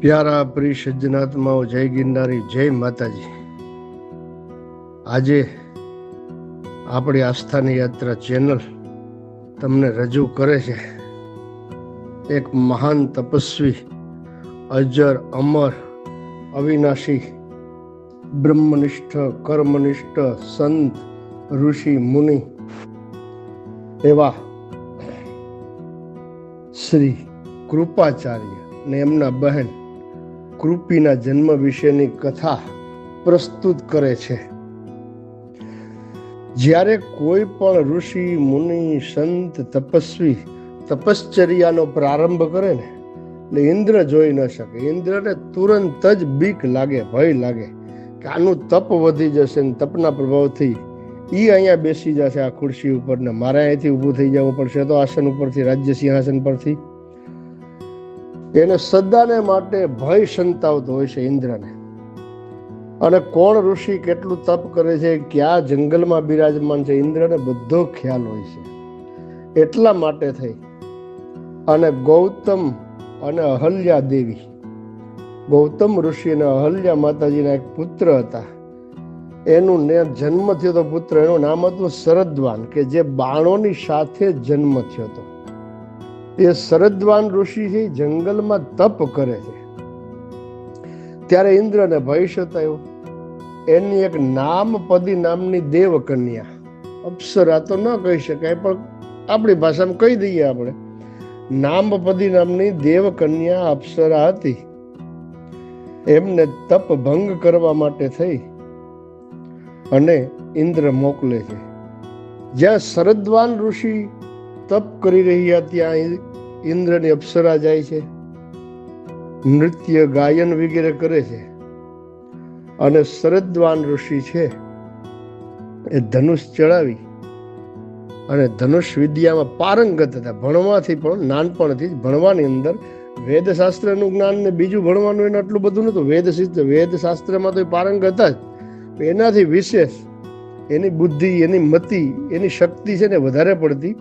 પ્યારા પ્રિય સજ્જનાત્માઓ જય ગિરનારી, જય માતાજી. આજે આપણી આસ્થાની યાત્રા ચેનલ તમને રજૂ કરે છે એક મહાન તપસ્વી, અજર, અમર, અવિનાશી, બ્રહ્મનિષ્ઠ, કર્મનિષ્ઠ, સંત, ઋષિ, મુનિ એવા શ્રી કૃપાચાર્ય ને એમના બહેન કૃપિના જન્મ વિશેની કથા પ્રસ્તુત કરે છે. જ્યારે કોઈ પણ ઋષિ, મુનિ, સંત, તપસ્વી તપશ્ચર્યાનો પ્રારંભ કરે ને, એટલે ઇન્દ્ર જોઈ ન શકે. ઇન્દ્રને તુરંત જ બીક લાગે, ભય લાગે કે આનું તપ વધી જશે ને તપના પ્રભાવથી એ અહીંયા બેસી જશે આ ખુરશી ઉપર ને. મારે અહીંથી ઊભું થઈ જવું પડશે, તો આસન ઉપરથી, રાજ્ય સિંહાસન પરથી. એને સદાને માટે ભય સંતાવતો હોય છે ઇન્દ્રને. અને કોણ ઋષિ કેટલું તપ કરે છે, ક્યાં જંગલમાં બિરાજમાન છે, ઇન્દ્રને બધો ખ્યાલ હોય છે. એટલા માટે થઈ. અને ગૌતમ અને અહલ્યા દેવી. ગૌતમ ઋષિ અને અહલ્યા માતાજીના એક પુત્ર હતા. એનું ને જન્મ થયો તો પુત્ર, એનું નામ હતું શરદવાન, કે જે બાણોની સાથે જન્મ થયો હતો. એ શરદવાન ઋષિ છે જંગલમાં તપ કરે છે, ત્યારે ઇન્દ્રને ભય સતાયો. એની એક નામપદી નામની દેવકન્યા. અપ્સરા તો ન કહી શકાય, પણ આપણી ભાષામાં કહી દઈએ આપણે. નામપદી નામની દેવકન્યા અપ્સરા હતી. એમને તપ ભંગ કરવા માટે થઈ અને ઇન્દ્ર મોકલે છે. જ્યાં શરદવાન ઋષિ તપ કરી રહ્યા ત્યાં ઇન્દ્રની અપ્સરા જાય છે, નૃત્ય ગાયન વગેરે કરે છે. અને શરદવાન ઋષિ છે, એ ધનુષ ચડાવી અને ધનુષ વિદ્યામાં પારંગત હતા. ભણવાથી પણ, નાનપણથી જ ભણવાની અંદર વેદશાસ્ત્રનું જ્ઞાન ને બીજું ભણવાનું એને આટલું બધું નહોતું. વેદ વેદ શાસ્ત્રમાં તો એ પારંગત હતા જ એનાથી વિશેષ એની બુદ્ધિ, એની મતિ, એની શક્તિ છે ને વધારે પડતી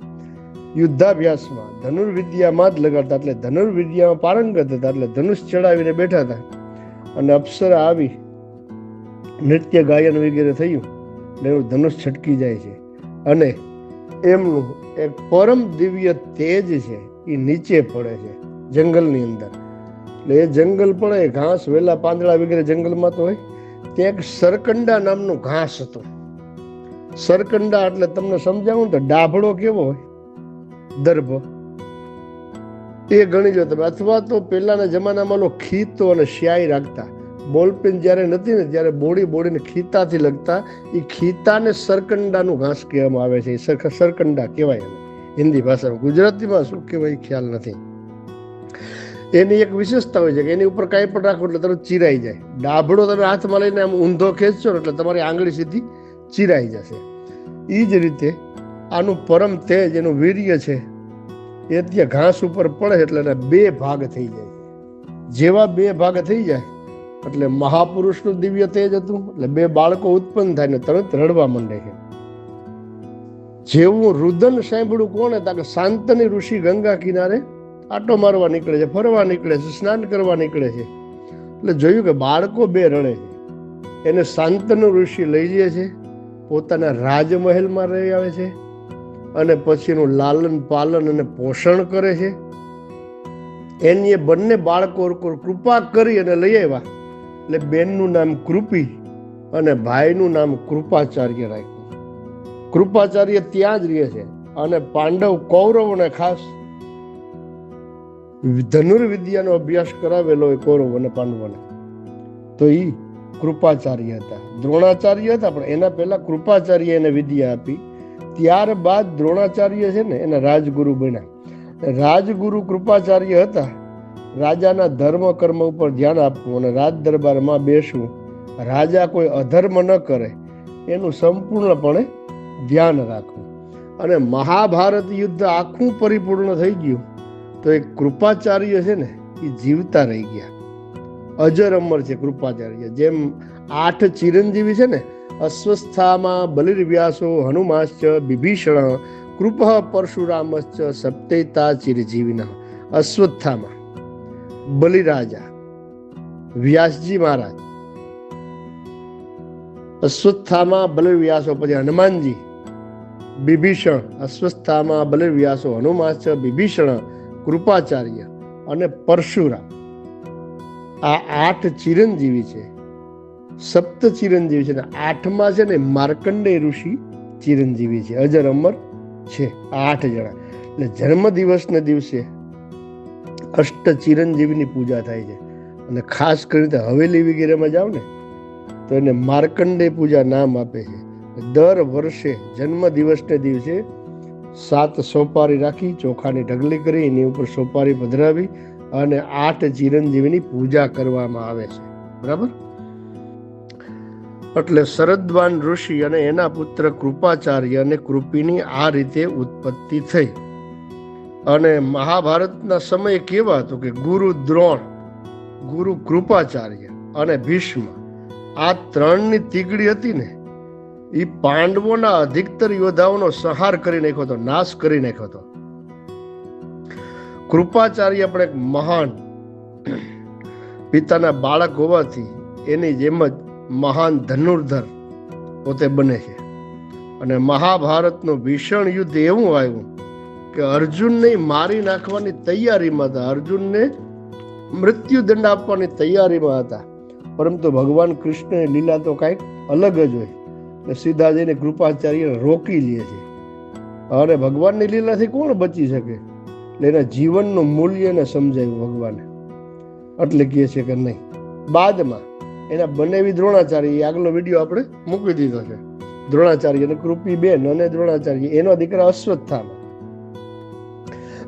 યુદ્ધાભ્યાસમાં ધનુર્વિદ્યામાં જ લગાડતા એટલે ધનુર્વિદ્યામાં પારંગત હતા એટલે ધનુષ ચડાવીને બેઠા હતા. અને અપ્સરા આવી નૃત્ય ગાયન વગેરે થયું એટલે એનું ધનુષ છટકી જાય છે. અને એમનું એક પરમ દિવ્ય તેજ છે એ નીચે પડે છે જંગલની અંદર. એટલે એ જંગલ પણ એ ઘાસ, વેલા, પાંદડા વગેરે જંગલમાં તો હોય. ત્યાં એક સરકંડા નામનું ઘાસ હતું. સરકંડા એટલે તમને સમજાવું તો ડાભડો કેવો હોય? દર્ભ એ ગણી લો તમે. અથવા તો પહેલાના જમાનામાં લો ખીતો અને શ્યાઈ રાખતા. બોલપેન જ્યારે નથી ને, ત્યારે બોડી બોડીને ખીતાથી લગતા. એ ખીતાને સરકંડાનું ઘાસ કહેવામાં આવે છે. એ સરકંડા કહેવાય એને. હિન્દી ભાષામાં. ગુજરાતીમાં શું કહેવાય ખ્યાલ નથી. એની એક વિશેષતા હોય છે કે એની ઉપર કાંઈ પણ રાખો એટલે તરત ચીરાઈ જાય. ડાભડો તમે હાથમાં લઈને આમ ઊંધો ખેંચશો એટલે તમારી આંગળી સીધી ચીરાઈ જશે. એ જ રીતે આનું પરમ તેજ, એનું વીર્ય છે, એ ત્યાં ઘાસ ઉપર પડે એટલે એના બે ભાગ થઈ જાય. જેવા બે ભાગ થઈ જાય, એટલે મહાપુરુષનું દિવ્ય તેજ હતું, એટલે બે બાળકો ઉત્પન્ન થાય ને તરત રડવા માંડે છે. જેવું રુદન સાંભળ્યું કોને તા કે શાંતની ઋષિ ગંગા કિનારે આટો મારવા નીકળે છે, ફરવા નીકળે છે, સ્નાન કરવા નીકળે છે. એટલે જોયું કે બાળકો બે રડે છે. એને શાંતનું ઋષિ લઈ જાય છે, પોતાના રાજમહેલમાં રહી આવે છે અને પછી એનું લાલન પાલન અને પોષણ કરે છે. એની એ બંને બાળકો કૃપા કરી અને લઈ આવ્યા. એટલે બેનનું નામ કૃપી અને ભાઈનું નામ કૃપાચાર્ય રાખ્યું. કૃપાચાર્ય ત્યાં જ રહે છે અને પાંડવ કૌરવોને ખાસ ધનુર્વિદ્યાનો અભ્યાસ કરાવેલો એ કૌરવ અને પાંડવોને. તો એ કૃપાચાર્ય હતા, દ્રોણાચાર્ય હતા, પણ એના પહેલા કૃપાચાર્ય એને વિદ્યા આપી. ત્યારબાદ દ્રોણાચાર્ય છે ને, એના રાજગુરુ બન્યા. રાજગુરુ કૃપાચાર્ય હતા. રાજાના ધર્મ કર્મ ઉપર ધ્યાન આપવું અને રાજ દરબારમાં બેસવું. રાજા કોઈ અધર્મ ન કરે, એનું સંપૂર્ણપણે ધ્યાન રાખવું. અને મહાભારત યુદ્ધ આખું પરિપૂર્ણ થઈ ગયું. તો એક કૃપાચાર્ય છે ને, એ જીવતા રહી ગયા. અજર અમર છે કૃપાચાર્ય. જેમ આઠ ચિરંજીવી છે ને અસ્વસ્થામાં બલિર્વ્યાસો હનુમાશ્ચ બિભીષણ કૃપ પરશુરામશ્ચ સપ્તેતા ચિરજીવિના અશ્વત્થામાં બલિરાજા વ્યાસજી મહારાજ અશ્વત્થામાં બલિર્વ્યાસો પછી હનુમાનજી બિભીષણ અશ્વત્થામાં બલિવ્યાસો હનુમાશ્ચ બિભીષણ કૃપાચાર્ય અને પરશુરામ આ આઠ ચિરંજીવી છે સપ્ત ચિરંજીવી છે ને આઠમાં છે ને માર્કંડેય ઋષિ ચિરંજીવી છે. અજર અમર છે, આઠ જણા. એટલે જન્મ દિવસને દિવસે અષ્ટ ચિરંજીવીની પૂજા થાય છે. અને ખાસ કરીને હવેલી વગેરેમાં જાઓ ને, તો એને માર્કંડેય પૂજા નામ આપે છે. દર વર્ષે જન્મ દિવસને દિવસે સાત સોપારી રાખી, ચોખાની ઢગલી કરી, એની ઉપર સોપારી પધરાવી અને આઠ ચિરંજીવીની પૂજા કરવામાં આવે છે. બરાબર? એટલે શરદવાન ઋષિ અને એના પુત્ર કૃપાચાર્ય અને કૃપિની આ રીતે ઉત્પત્તિ થઈ. અને મહાભારતના સમય કેવા હતો કે ગુરુ દ્રોણ, ગુરુ કૃપાચાર્ય અને ભીષ્મ આ ત્રણની તીગડી હતી ને એ પાંડવોના અધિકતર યોદ્ધાઓનો સંહાર કરી નાખ્યો હતો, નાશ કરી નાખ્યો હતો. કૃપાચાર્ય પણ એક મહાન, પિતાના બાળક હોવાથી એની જેમ જ મહાન ધનુર્ધર પોતે બને છે. અને મહાભારતનું ભીષણ યુદ્ધ એવું આવ્યું કે અર્જુનને મારી નાખવાની તૈયારીમાં હતા. અર્જુનને મૃત્યુદંડ આપવાની તૈયારીમાં હતા. પરંતુ ભગવાન કૃષ્ણની લીલા તો કાંઈક અલગ જ હોય. ને સીધા જઈને કૃપાચાર્ય રોકી લે છે. અને ભગવાનની લીલાથી કોણ બચી શકે? એટલે એના જીવનનું મૂલ્ય ને સમજાયું ભગવાને. એટલે કહે છે કે નહીં. બાદમાં એના બનેવી દ્રોણાચાર્ય, એ આગલો વીડિયો આપણે મૂકી દીધો છે. દ્રોણાચાર્ય અને કૃપી બેન અને દ્રોણાચાર્ય, એનો દીકરા અશ્વત્થામાં.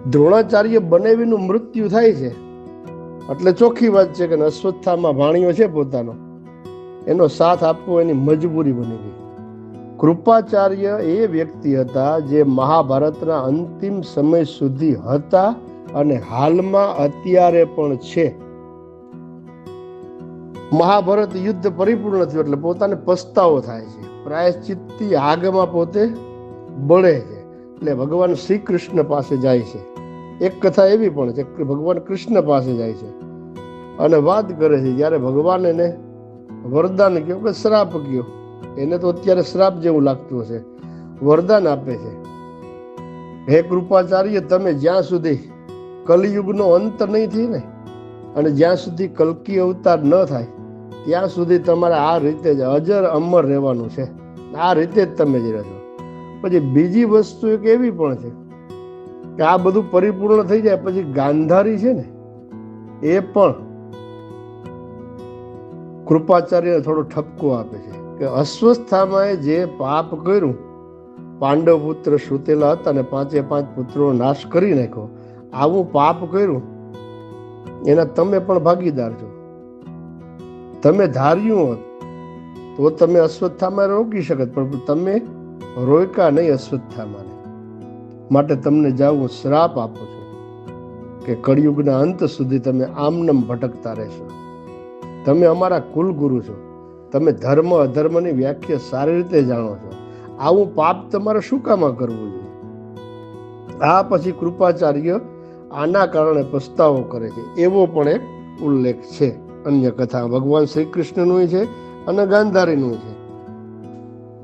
દ્રોણાચાર્ય બનેવીનું મૃત્યુ થાય છે. એટલે ચોખ્ખી વાત છે કે અશ્વત્થામાં ભાણ્યો છે પોતાનો. એનો સાથ આપવો એની મજબૂરી બની ગઈ. કૃપાચાર્ય એ વ્યક્તિ હતા જે મહાભારતના અંતિમ સમય સુધી હતા અને હાલમાં અત્યારે પણ છે. મહાભારત યુદ્ધ પરિપૂર્ણ થયું એટલે પોતાને પસ્તાવો થાય છે. પ્રાયશ્ચિતથી આગમાં પોતે બળે છે. એટલે ભગવાન શ્રી કૃષ્ણ પાસે જાય છે. એક કથા એવી પણ છે કે ભગવાન કૃષ્ણ પાસે જાય છે અને વાત કરે છે જ્યારે ભગવાન એને વરદાન કહ્યું કે શ્રાપ કયો એને તો અત્યારે શ્રાપ જેવું લાગતું હશે. વરદાન આપે છે. હે કૃપાચાર્ય, તમે જ્યાં સુધી કલિયુગનો અંત નહીં થઈ ને, અને જ્યાં સુધી કલ્કી અવતાર ન થાય ત્યાં સુધી તમારે આ રીતે જ અજર અમર રહેવાનું છે. આ રીતે જ તમે જ રહેજો. પછી બીજી વસ્તુ એક એવી પણ છે કે આ બધું પરિપૂર્ણ થઈ જાય પછી ગાંધારી છે ને, એ પણ કૃપાચાર્ય થોડો ઠપકો આપે છે કે અસ્વસ્થામાં જે પાપ કર્યું પાંડવ પુત્ર સુતેલા હતા અને પાંચે પાંચ પુત્રો નાશ કરી નાખ્યો, આવું પાપ કર્યું, એના તમે પણ ભાગીદાર છો. તમે ધાર્યું હોત, તો તમે અશ્વત્થામાં રોકી શકત, પણ તમે રોયકા નહીં અશ્વત્થામાં માટે તમને જાવું શ્રાપ આપો છો કે કળિયુગના અંત સુધી તમે આમનમ ભટકતા રહેશો. તમે અમારા કુલગુરુ છો. તમે ધર્મ અધર્મની વ્યાખ્યા સારી રીતે જાણો છો. આવું પાપ તમારે શું કામાં કરવું જોઈએ? આ પછી કૃપાચાર્ય આના કારણે પસ્તાવો કરે છે. એવો પણ એક ઉલ્લેખ છે. અન્ય કથા ભગવાન શ્રી કૃષ્ણનું છે અને ગાંધારીનું છે.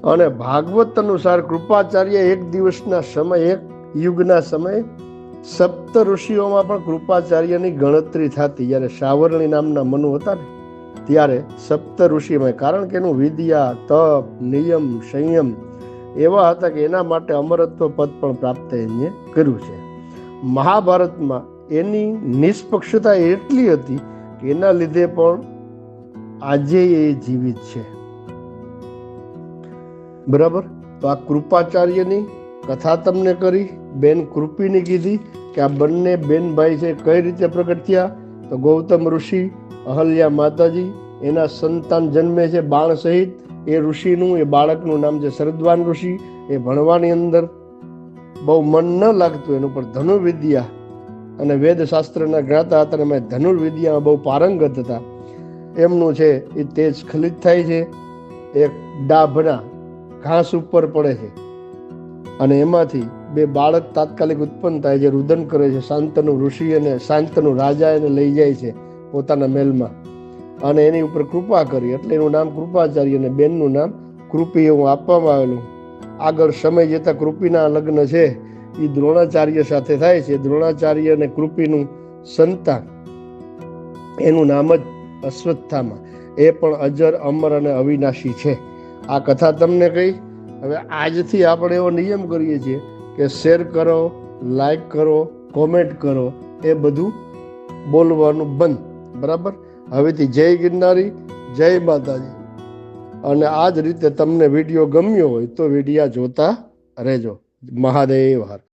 અને ભાગવત અનુસાર કૃપાચાર્ય એક દિવસના સમય, એક યુગના સમયે સપ્ત ઋષિઓમાં પણ કૃપાચાર્યની ગણતરી થતી. જ્યારે સાવરણી નામના મનુ હતા ને, ત્યારે સપ્ત ઋષિમાં કારણ કે એનું વિદ્યા, તપ, નિયમ, સંયમ એવા હતા કે એના માટે અમરત્વ પદ પણ પ્રાપ્ત એને કર્યું છે. મહાભારતમાં એની નિષ્પક્ષતા એટલી હતી એના લીધે પણ આજે એ જીવિત છે. બરાબર? તો આ કૃપાચાર્યની કથા તમને કરી, બેન કૃપીની કીધી કે આ બંને બેન ભાઈ છે કઈ રીતે પ્રગટ થયા? તો ગૌતમ ઋષિ, અહલ્યા માતાજી, એના સંતાન જન્મે છે બાળ સહિત. એ ઋષિનું, એ બાળકનું નામ છે શરદવાન ઋષિ. એ ભણવાની અંદર બહુ મન ન લાગતું, એનું પણ ધનુર્વિદ્યા અને વેદશાસ્ત્રના જ્ઞાતા હતા અને ધનુર્વિદ્યામાં બહુ પારંગત હતા. એમનું છે એ તેજ સ્ખલિત થાય છે. એક ડાભના ઘાસ ઉપર પડે છે. અને એમાંથી બે બાળક તાત્કાલિક ઉત્પન્ન થાય છે, રુદન કરે છે, શાંતનુ ઋષિ અને શાંતનુ રાજા એને લઈ જાય છે પોતાના મહેલમાં. અને એની ઉપર કૃપા કરી, એટલે એનું નામ કૃપાચાર્ય અને બેનનું નામ કૃપી એવું આપવામાં આવેલું. આગળ સમય જતાં કૃપીના લગ્ન છે. એ દ્રોણાચાર્ય સાથે થાય છે. દ્રોણાચાર્ય અને કૃપીનું સંતાન, એનું નામ જ અશ્વત્થામાં. એ પણ અજર, અમર અને અવિનાશી છે. આ કથા તમને કહી હવે આજથી આપણે એવો નિયમ કરીએ છીએ કે શેર કરો, લાઈક કરો, કોમેન્ટ કરો, એ બધું બોલવાનું બંધ. બરાબર? હવેથી જય ગિરનારી, જય માતાજી. અને આ જ રીતે તમને વીડિયો ગમ્યો હોય તો વિડીયા જોતા રહેજો. મહાદેવ હર.